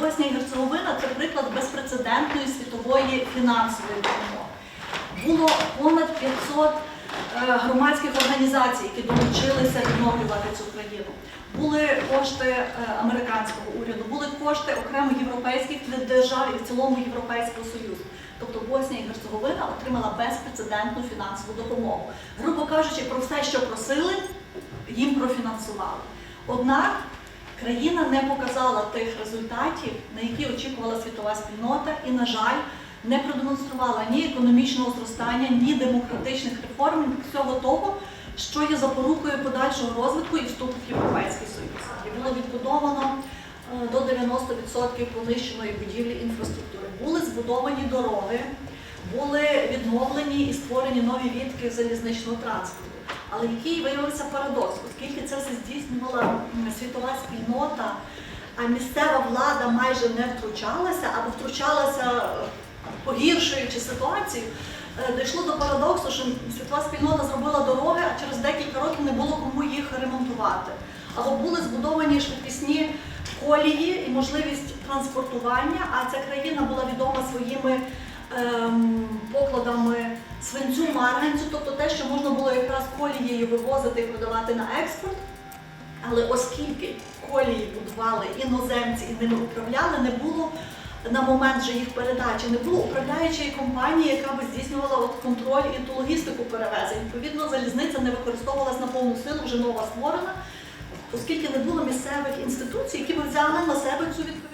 Боснія і Герцеговина це приклад безпрецедентної світової фінансової допомоги. Було понад 500 е, громадських організацій, які долучилися відновлювати цю країну. Були кошти е, американського уряду, були кошти окремих європейських держав і в цілому Європейського Союзу. Тобто Боснія і Герцеговина отримала безпрецедентну фінансову допомогу. Грубо кажучи, про все, що просили, їм профінансували. Однак країна не показала тих результатів, на які очікувала світова спільнота, і, на жаль, не продемонструвала ні економічного зростання, ні демократичних реформ, ні всього того, що є запорукою подальшого розвитку і вступу в Європейський Союз. І було відбудовано е, до 90% понищеної будівлі інфраструктури. Були збудовані дороги, були відновлені і створені нові відки залізничного транспорту. Але який виявився парадокс, оскільки це все здійснювала світова спільнота, а місцева влада майже не втручалася або втручалася е, погіршуючи ситуацію, е, дійшло до парадоксу, що світова спільнота зробила дороги, а через декілька років не було кому їх ремонтувати. Або були збудовані швидкісні колії і можливість транспортування, а ця країна була відома своїми ем, покладами свинцю, марганцю, тобто те, що колією вивозити і продавати на експорт. Але оскільки колії будували іноземці і ними управляли, не було на момент же їх передачі, не було управляючої компанії, яка би здійснювала от контроль і ту логістику перевезень. Відповідно, залізниця не використовувалась на повну силу, вже нова створена, оскільки не було місцевих інституцій, які б взяли на себе цю відповідальність.